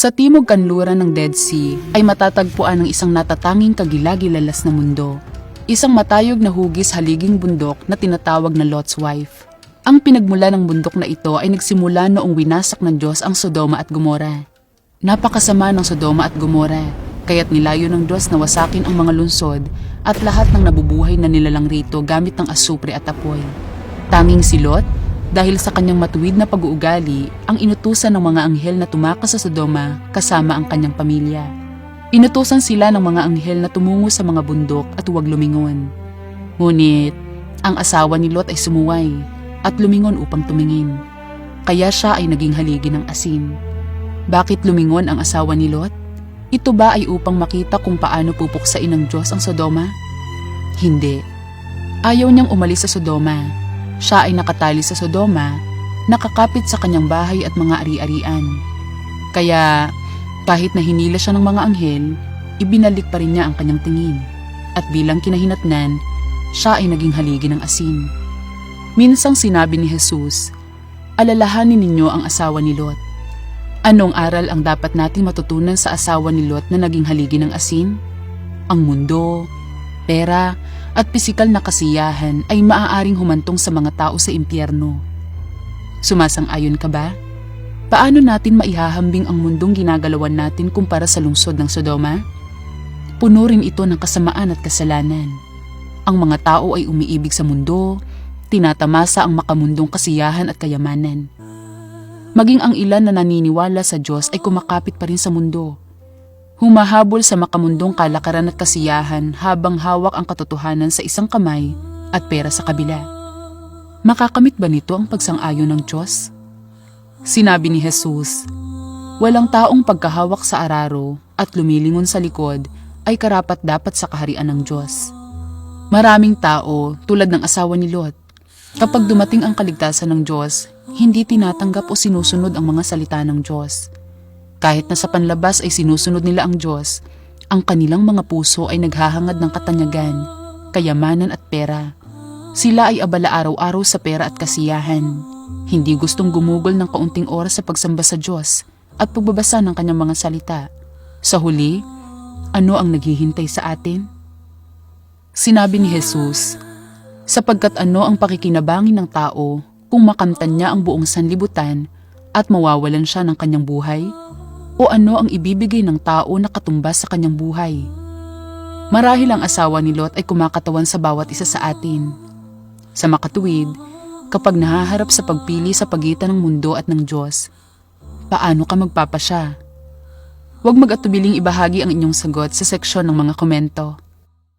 Sa timog kanluran ng Dead Sea ay matatagpuan ang isang natatanging kagilagilalas na mundo. Isang matayog na hugis haliging bundok na tinatawag na Lot's Wife. Ang pinagmula ng bundok na ito ay nagsimula noong winasak ng Diyos ang Sodoma at Gomora. Napakasama ng Sodoma at Gomora, kaya't nilayo ng Diyos na wasakin ang mga lungsod at lahat ng nabubuhay na nilalang rito gamit ng asupre at apoy. Tanging si Lot, dahil sa kanyang matuwid na pag-uugali, ang inutusan ng mga anghel na tumakas sa Sodoma kasama ang kanyang pamilya. Inutusan sila ng mga anghel na tumungo sa mga bundok at huwag lumingon. Ngunit, ang asawa ni Lot ay sumuway at lumingon upang tumingin. Kaya siya ay naging haligi ng asin. Bakit lumingon ang asawa ni Lot? Ito ba ay upang makita kung paano pupuksain ng Diyos ang Sodoma? Hindi. Ayaw niyang umalis sa Sodoma. Siya ay nakatali sa Sodoma, nakakapit sa kanyang bahay at mga ari-arian. Kaya kahit na hinila siya ng mga anghel, ibinalik pa rin niya ang kanyang tingin. At bilang kinahinatnan, siya ay naging haligi ng asin. Minsang sinabi ni Jesus, Alalahanin ninyo ang asawa ni Lot. Anong aral ang dapat nating matutunan sa asawa ni Lot na naging haligi ng asin? Ang mundo, pera, at pisikal na kasiyahan ay maaaring humantong sa mga tao sa impyerno. Sumasang-ayon ka ba? Paano natin maihahambing ang mundong ginagalawan natin kumpara sa lungsod ng Sodoma? Puno rin ito ng kasamaan at kasalanan. Ang mga tao ay umiibig sa mundo, tinatamasa ang makamundong kasiyahan at kayamanan. Maging ang ilan na naniniwala sa Diyos ay kumakapit pa rin sa mundo. Humahabol sa makamundong kalakaran at kasiyahan habang hawak ang katotohanan sa isang kamay at pera sa kabila. Makakamit ba nito ang pagsang-ayon ng Diyos? Sinabi ni Jesus, Walang taong pagkahawak sa araro at lumilingon sa likod ay karapat dapat sa kaharian ng Diyos. Maraming tao, tulad ng asawa ni Lot, kapag dumating ang kaligtasan ng Diyos, hindi tinatanggap o sinusunod ang mga salita ng Diyos. Kahit na sa panlabas ay sinusunod nila ang Diyos, ang kanilang mga puso ay naghahangad ng katanyagan, kayamanan at pera. Sila ay abala araw-araw sa pera at kasiyahan. Hindi gustong gumugol ng kaunting oras sa pagsamba sa Diyos at pagbabasa ng kanyang mga salita. Sa huli, ano ang naghihintay sa atin? Sinabi ni Jesus, sapagkat ano ang pakikinabangin ng tao kung makamtan niya ang buong sanlibutan at mawawalan siya ng kanyang buhay? O ano ang ibibigay ng tao na katumbas sa kanyang buhay? Marahil ang asawa ni Lot ay kumakatawan sa bawat isa sa atin. Sa makatuwid, kapag nahaharap sa pagpili sa pagitan ng mundo at ng Diyos, paano ka magpapasya? Huwag mag-atubiling ibahagi ang inyong sagot sa seksyon ng mga komento.